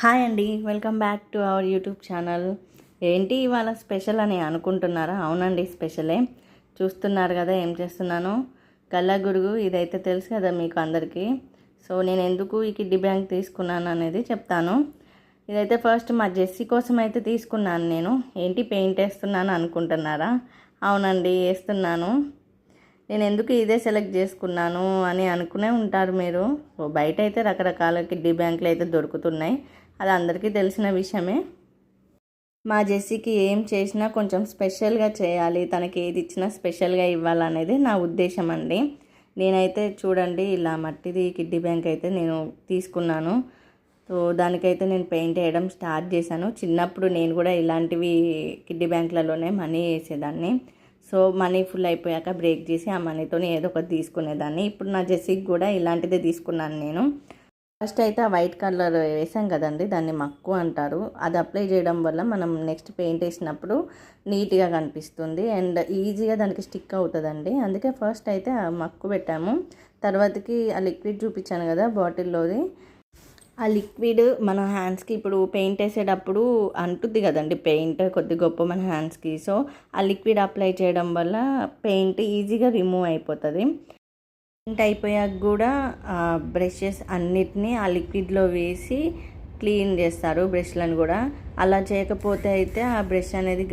Hi అండి. Welcome back to our YouTube channel. ఏంటి ఇవాళ స్పెషల్ అని అనుకుంటున్నారా? అవునండి స్పెషలే. చూస్తున్నారు కదా ఏం చేస్తున్నాను. గల్లగుడుగు ఇదైతే తెలుసు కదా మీకు అందరికీ. సో నేను ఎందుకు ఈ కిడ్డీ బ్యాంక్ తీసుకున్నాను అనేది చెప్తాను. ఇదైతే ఫస్ట్ మా జెస్సీ కోసం అయితే తీసుకున్నాను నేను. ఏంటి పెయింట్ వేస్తున్నాను అనుకుంటున్నారా? అవునండి వేస్తున్నాను. నేను ఎందుకు ఇదే సెలెక్ట్ చేసుకున్నాను అని అనుకునే ఉంటారు మీరు. బయట అయితే రకరకాల కిడ్డీ బ్యాంకులు అయితే దొరుకుతున్నాయి. అది అందరికీ తెలిసిన విషయమే. మా జెస్సీకి ఏం చేసినా కొంచెం స్పెషల్గా చేయాలి. తనకి ఏది ఇచ్చినా స్పెషల్గా ఇవ్వాలనేది నా ఉద్దేశం అండి. నేనైతే చూడండి ఇలా మట్టిది కిడ్డీ బ్యాంక్ అయితే నేను తీసుకున్నాను. సో దానికైతే నేను పెయింట్ వేయడం స్టార్ట్ చేశాను. చిన్నప్పుడు నేను కూడా ఇలాంటివి కిడ్డీ బ్యాంకులలోనే మనీ వేసేదాన్ని. సో మనీ ఫుల్ అయిపోయాక బ్రేక్ చేసి ఆ మనీతో ఏదో ఒకటి తీసుకునేదాన్ని. ఇప్పుడు నా జెస్సీకి కూడా ఇలాంటిదే తీసుకున్నాను నేను. ఫస్ట్ అయితే ఆ వైట్ కలర్ వేసాం కదండి దాన్ని మక్కు అంటారు. అది అప్లై చేయడం వల్ల మనం నెక్స్ట్ పెయింట్ వేసినప్పుడు నీట్గా కనిపిస్తుంది. అండ్ ఈజీగా దానికి స్టిక్ అవుతుందండి. అందుకే ఫస్ట్ అయితే ఆ మక్కు పెట్టాము. తర్వాతకి ఆ లిక్విడ్ చూపించాను కదా బాటిల్లోది. ఆ లిక్విడ్ మన హ్యాండ్స్కి ఇప్పుడు పెయింట్ వేసేటప్పుడు అంటుంది కదండి పెయింట్ కొద్ది గొప్ప మన హ్యాండ్స్కి. సో ఆ లిక్విడ్ అప్లై చేయడం వల్ల పెయింట్ ఈజీగా రిమూవ్ అయిపోతుంది. పెయింట్ అయిపోయాక కూడా బ్రషెస్ అన్నిటినీ ఆ లిక్విడ్లో వేసి క్లీన్ చేస్తారు బ్రష్లను కూడా. అలా చేయకపోతే అయితే ఆ బ్రష్ అనేది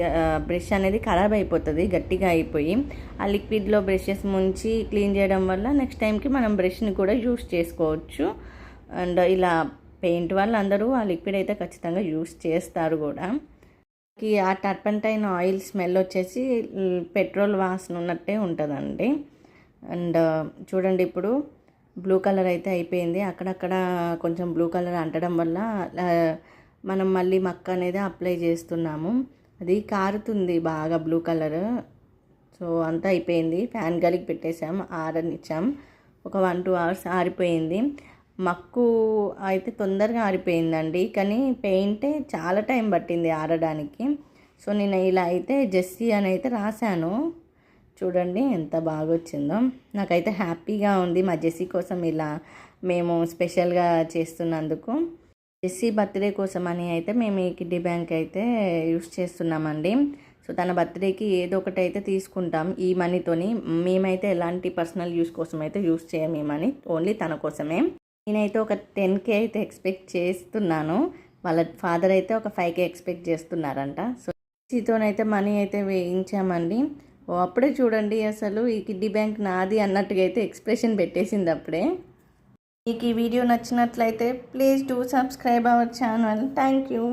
బ్రష్ అనేది ఖరాబ్ అయిపోతుంది గట్టిగా అయిపోయి. ఆ లిక్విడ్లో బ్రషెస్ ముంచి క్లీన్ చేయడం వల్ల నెక్స్ట్ టైంకి మనం బ్రష్ని కూడా యూస్ చేసుకోవచ్చు. అండ్ ఇలా పెయింట్ వాళ్ళు అందరూ ఆ లిక్విడ్ అయితే ఖచ్చితంగా యూస్ చేస్తారు కూడా. ఆ టర్పంటైన్ ఆయిల్ స్మెల్ వచ్చేసి పెట్రోల్ వాసన ఉన్నట్టే ఉంటుందండి. అండ్ చూడండి ఇప్పుడు బ్లూ కలర్ అయితే అయిపోయింది. అక్కడక్కడ కొంచెం బ్లూ కలర్ అంటడం వల్ల మనం మళ్ళీ మక్క అనేది అప్లై చేస్తున్నాము. అది కారుతుంది బాగా బ్లూ కలర్. సో అంతా అయిపోయింది. ఫ్యాన్ గాలికి పెట్టేసాం ఆరనిచ్చాం. ఒక వన్ టూ అవర్స్ ఆరిపోయింది. మక్కు అయితే తొందరగా ఆరిపోయిందండి. కానీ పెయింటే చాలా టైం పట్టింది ఆరడానికి. సో నేను ఇలా అయితే జెస్సీ అని అయితే రాశాను. చూడండి ఎంత బాగా వచ్చిందో నాకైతే హ్యాపీగా ఉంది మా జెస్సీ కోసం ఇలా మేము స్పెషల్గా చేస్తున్నందుకు. జెస్సీ బర్త్డే కోసం అని అయితే మేము ఈ కిడ్డీ బ్యాంక్ అయితే యూస్ చేస్తున్నామండి. సో తన బర్త్డేకి ఏదో ఒకటి అయితే తీసుకుంటాం ఈ మనీతోని. మేమైతే ఎలాంటి పర్సనల్ యూస్ కోసం అయితే యూస్ చేయం ఈ మనీ ఓన్లీ తన కోసమే. నేనైతే ఒక టెన్ కే అయితే ఎక్స్పెక్ట్ చేస్తున్నాను. వాళ్ళ ఫాదర్ అయితే ఒక ఫైవ్ కే ఎక్స్పెక్ట్ చేస్తున్నారంట. సో జెస్సీతోనైతే మనీ అయితే వేయించామండి. ఓ అప్పుడే చూడండి అసలు ఈ కిడ్డీ బ్యాంక్ నాది అన్నట్టుగా అయితే ఎక్స్ప్రెషన్ పెట్టేసింది అప్పుడే. మీకు ఈ వీడియో నచ్చినట్లయితే please do subscribe our channel. Thank you.